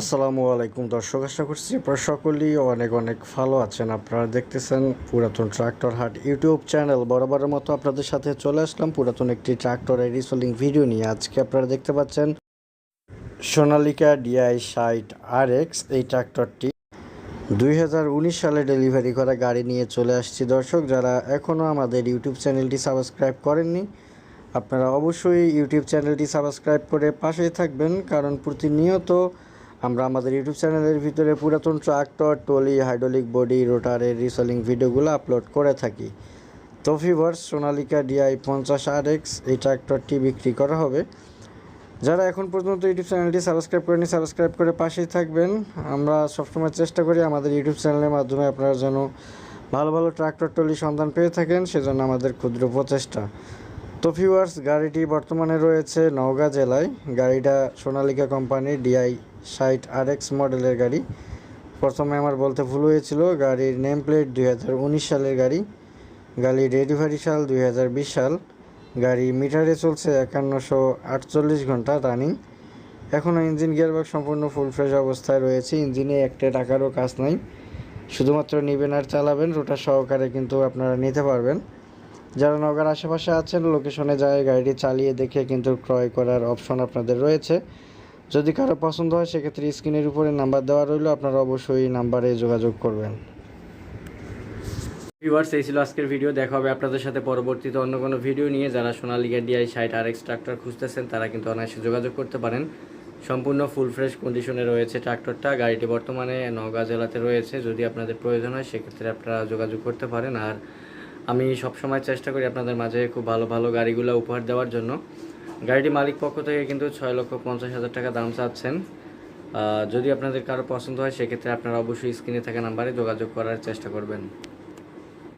আসসালামু আলাইকুম দর্শক, আশা করছি আপনারা সকলেই অনেক অনেক ভালো আছেন। আপনারা দেখতেছেন পুরাতন ট্রাক্টর হাট ইউটিউব চ্যানেল। বরাবরের মতো আপনাদের সাথে চলে আসলাম পুরাতন একটি ট্রাক্টরের রিসোলিং ভিডিও নিয়ে। আজকে আপনারা দেখতে পাচ্ছেন Sonalika DI site R X এই ট্রাক্টরটি দুই হাজার উনিশ সালে ডেলিভারি করা গাড়ি নিয়ে চলে আসছি দর্শক। যারা এখনও আমাদের ইউটিউব চ্যানেলটি সাবস্ক্রাইব করেননি, আপনারা অবশ্যই ইউটিউব চ্যানেলটি সাবস্ক্রাইব করে পাশেই থাকবেন, কারণ প্রতিনিয়ত আমরা আমাদের ইউটিউব চ্যানেলের ভিতরে পুরাতন ট্রাক্টর টলি হাইড্রোলিক বডি রোটারের রিসেলিং ভিডিওগুলো আপলোড করে থাকি। তো ভিভার্স সোনালিকা ডিআই পঞ্চাশ আর এক্স এই ট্রাক্টরটি বিক্রি করা হবে। যারা এখন পর্যন্ত ইউটিউব চ্যানেলটি সাবস্ক্রাইব করেনি সাবস্ক্রাইব করে পাশেই থাকবেন। আমরা সবসময় চেষ্টা করি আমাদের ইউটিউব চ্যানেলের মাধ্যমে আপনারা যেন ভালো ভালো ট্রাক্টর টলি সন্ধান পেয়ে থাকেন, সেজন্য আমাদের ক্ষুদ্র প্রচেষ্টা। তো ভিউয়ার্স গাড়িটি বর্তমানে রয়েছে নওগাঁ জেলায়। গাড়িটা সোনালিকা কোম্পানির ডিআই সাইট আর এক্স মডেলের গাড়ি। প্রথমে আমার বলতে ভুল হয়েছিল, গাড়ির নেম প্লেট দুই হাজার উনিশ সালের গাড়ি, গাড়ির ডেলিভারি সাল দুই হাজার বিশ সাল, গাড়ি মিটারে চলছে একান্নশো আটচল্লিশ ঘণ্টা রানিং এখনও ইঞ্জিন গিয়ারবক্স সম্পূর্ণ ফুল ফ্রেশ অবস্থায় রয়েছে ইঞ্জিনে একটা টাকারও কাজ নাই। শুধুমাত্র নেবেন আর চালাবেন রোটার সহকারে কিন্তু আপনারা নিতে পারবেন। যারা নগর আশেপাশে আছেন লোকেশনে যায়, গাড়িটি চালিয়ে দেখে কিন্তু ক্রয় করার অপশন আপনাদের রয়েছে। যদি কারও পছন্দ হয়, সেক্ষেত্রে স্ক্রিনের উপরে নাম্বার দেওয়া রইল। আপনারা অবশ্যই নাম্বারে যোগাযোগ করবেন। ভিউয়ার্স, এই ছিল আজকের ভিডিও। দেখা হবে আপনাদের সাথে পরবর্তীতে অন্য কোনো ভিডিও নিয়ে। যারা Sonalika DI site R X tractor খুঁজতেছেন, তারা কিন্তু অনায়াসে যোগাযোগ করতে পারেন। সম্পূর্ণ ফুল ফ্রেশ কন্ডিশনে রয়েছে ট্রাক্টরটা। গাড়িটি বর্তমানে নওগাঁ জেলাতে রয়েছে। যদি আপনাদের প্রয়োজন হয়, সেক্ষেত্রে আপনারা যোগাযোগ করতে পারেন। আর আমি সবসময় চেষ্টা করি আপনাদের মাঝে খুব ভালো ভালো গাড়িগুলো উপহার দেওয়ার জন্য। গাড়িটি মালিক পক্ষ থেকে কিন্তু ছয় লক্ষ পঞ্চাশ হাজার টাকা দাম চাচ্ছেন। যদি আপনাদের কারও পছন্দ হয়, সেক্ষেত্রে আপনারা অবশ্যই স্ক্রিনে থাকা নাম্বারে যোগাযোগ করার চেষ্টা করবেন।